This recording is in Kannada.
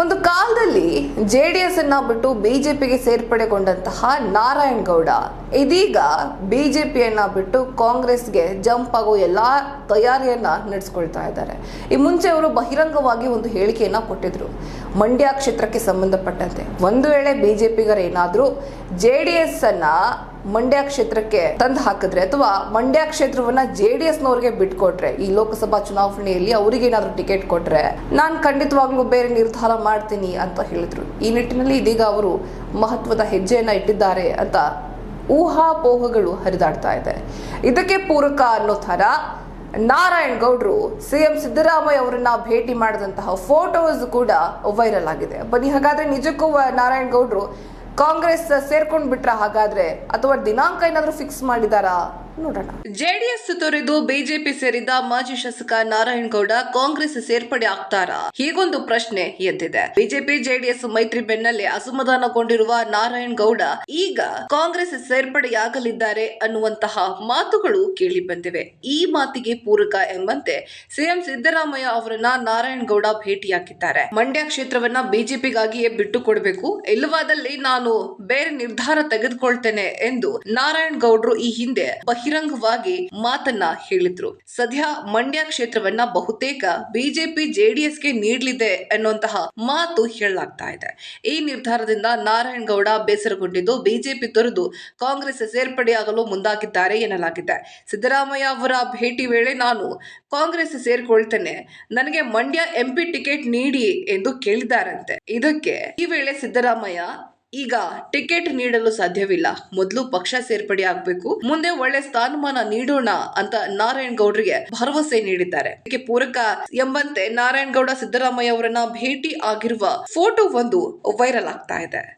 ಒಂದು ಕಾಲದಲ್ಲಿ ಜೆ ಡಿ ಎಸ್ ಅನ್ನ ಬಿಟ್ಟು ಬಿಜೆಪಿಗೆ ಸೇರ್ಪಡೆಗೊಂಡಂತಹ ನಾರಾಯಣ್ ಗೌಡ. ಇದೀಗ ಬಿಜೆಪಿಯನ್ನ ಬಿಟ್ಟು ಕಾಂಗ್ರೆಸ್ಗೆ ಜಂಪ್ ಆಗೋ ಎಲ್ಲಾ ತಯಾರಿಯನ್ನ ನಡೆಸ್ಕೊಳ್ತಾ ಇದ್ದಾರೆ. ಈ ಮುಂಚೆ ಅವರು ಬಹಿರಂಗವಾಗಿ ಒಂದು ಹೇಳಿಕೆಯನ್ನ ಕೊಟ್ಟಿದ್ರು. ಮಂಡ್ಯ ಕ್ಷೇತ್ರಕ್ಕೆ ಸಂಬಂಧಪಟ್ಟಂತೆ. ಒಂದು ವೇಳೆ ಬಿಜೆಪಿಗರ ಏನಾದ್ರೂ ಜೆ ಡಿ ಎಸ್ ಅನ್ನ ಮಂಡ್ಯ ಕ್ಷೇತ್ರಕ್ಕೆ ತಂದು ಹಾಕಿದ್ರೆ ಅಥವಾ ಮಂಡ್ಯ ಕ್ಷೇತ್ರವನ್ನ ಜೆ ಡಿ ಎಸ್ನವ್ರಿಗೆ ಬಿಟ್ಕೊಟ್ರೆ, ಈ ಲೋಕಸಭಾ ಚುನಾವಣೆಯಲ್ಲಿ ಅವರಿಗೆ ಏನಾದ್ರು ಟಿಕೆಟ್ ಕೊಟ್ರೆ, ನಾನು ಖಂಡಿತವಾಗ್ಲೂ ಬೇರೆ ನಿರ್ಧಾರ ಮಾಡ್ತೀನಿ ಅಂತ ಹೇಳಿದ್ರು. ಈ ನಿಟ್ಟಿನಲ್ಲಿ ಇದೀಗ ಅವರು ಮಹತ್ವದ ಹೆಜ್ಜೆಯನ್ನ ಇಟ್ಟಿದ್ದಾರೆ ಅಂತ ಊಹಾಪೋಹಗಳು ಹರಿದಾಡ್ತಾ ಇದೆ. ಇದಕ್ಕೆ ಪೂರಕ ಅನ್ನೋ ಥರ ನಾರಾಯಣ್ ಗೌಡ್ರು ಸಿಎಂ ಸಿದ್ದರಾಮಯ್ಯ ಅವರನ್ನ ಭೇಟಿ ಮಾಡಿದಂತಹ ಫೋಟೋಸ್ ಕೂಡ ವೈರಲ್ ಆಗಿದೆ. ಬನ್ನಿ, ಹಾಗಾದ್ರೆ ನಿಜಕ್ಕೂ ನಾರಾಯಣ್ ಗೌಡ್ರು ಕಾಂಗ್ರೆಸ್ ಸೇರ್ಕೊಂಡ್ ಬಿಟ್ರ ಹಾಗಾದ್ರೆ? ಅಥವಾ ದಿನಾಂಕ ಏನಾದರೂ ಫಿಕ್ಸ್ ಮಾಡಿದಾರಾ? ನೋಡೋಣ. ಜೆಡಿಎಸ್ ತೊರೆದು ಬಿಜೆಪಿ ಸೇರಿದ ಮಾಜಿ ಶಾಸಕ ನಾರಾಯಣಗೌಡ ಕಾಂಗ್ರೆಸ್ ಸೇರ್ಪಡೆ ಆಗ್ತಾರಾ? ಹೀಗೊಂದು ಪ್ರಶ್ನೆ ಎದ್ದಿದೆ. ಬಿಜೆಪಿ, ಜೆಡಿಎಸ್ ಮೈತ್ರಿ ಬೆನ್ನಲ್ಲೇ ಅಸಮಾಧಾನಗೊಂಡಿರುವ ನಾರಾಯಣಗೌಡ ಈಗ ಕಾಂಗ್ರೆಸ್ ಸೇರ್ಪಡೆಯಾಗಲಿದ್ದಾರೆ ಅನ್ನುವಂತಹ ಮಾತುಗಳು ಕೇಳಿ ಬಂದಿವೆ ಈ ಮಾತಿಗೆ ಪೂರಕ ಎಂಬಂತೆ ಸಿಎಂ ಸಿದ್ದರಾಮಯ್ಯ ಅವರನ್ನ ನಾರಾಯಣಗೌಡ ಭೇಟಿಯಾಗಿದ್ದಾರೆ. ಮಂಡ್ಯ ಕ್ಷೇತ್ರವನ್ನ ಬಿಜೆಪಿಗಾಗಿಯೇ ಬಿಟ್ಟು ಕೊಡಬೇಕು ಇಲ್ಲವಾದಲ್ಲಿ ನಾನು ಬೇರೆ ನಿರ್ಧಾರ ತೆಗೆದುಕೊಳ್ತೇನೆ ಎಂದು ನಾರಾಯಣಗೌಡರು ಈ ಹಿಂದೆ ಬಹಿರಂಗವಾಗಿ ಮಾತನ್ನ ಹೇಳಿದ್ರು. ಸದ್ಯ ಮಂಡ್ಯ ಕ್ಷೇತ್ರವನ್ನ ಬಹುತೇಕ ಬಿಜೆಪಿ, ಜೆಡಿಎಸ್ಗೆ ನೀಡಲಿದೆ ಅನ್ನುವಂತಹ ಮಾತು ಹೇಳಲಾಗ್ತಾ ಇದೆ. ಈ ನಿರ್ಧಾರದಿಂದ ನಾರಾಯಣ್ ಗೌಡ ಬೇಸರಗೊಂಡಿದ್ದು, ಬಿಜೆಪಿ ತೊರೆದು ಕಾಂಗ್ರೆಸ್ ಸೇರ್ಪಡೆಯಾಗಲು ಮುಂದಾಗಿದ್ದಾರೆ ಎನ್ನಲಾಗಿದೆ. ಸಿದ್ದರಾಮಯ್ಯ ಅವರ ಭೇಟಿ ವೇಳೆ ನಾನು ಕಾಂಗ್ರೆಸ್ ಸೇರ್ಕೊಳ್ತೇನೆ, ನನಗೆ ಮಂಡ್ಯ ಎಂಪಿ ಟಿಕೆಟ್ ನೀಡಿ ಎಂದು ಕೇಳಿದ್ದಾರಂತೆ. ಇದಕ್ಕೆ ಈ ವೇಳೆ ಸಿದ್ದರಾಮಯ್ಯ ಈಗ ಟಿಕೆಟ್ ನೀಡಲು ಸಾಧ್ಯವಿಲ್ಲ. ಮೊದಲು ಪಕ್ಷ ಸೇರ್ಪಡೆ ಆಗಬೇಕು. ಮುಂದೆ ಒಳ್ಳೆ ಸ್ಥಾನಮಾನ ನೀಡೋಣ ಅಂತ ನಾರಾಯಣ್ ಗೌಡ್ರಿಗೆ ಭರವಸೆ ನೀಡಿದ್ದಾರೆ. ಇದಕ್ಕೆ ಪೂರಕ ಎಂಬಂತೆ ನಾರಾಯಣ್ ಗೌಡ ಸಿದ್ದರಾಮಯ್ಯ ಅವರನ್ನ ಭೇಟಿ ಆಗಿರುವ ಫೋಟೋ ಒಂದು ವೈರಲ್ ಆಗ್ತಾ ಇದೆ.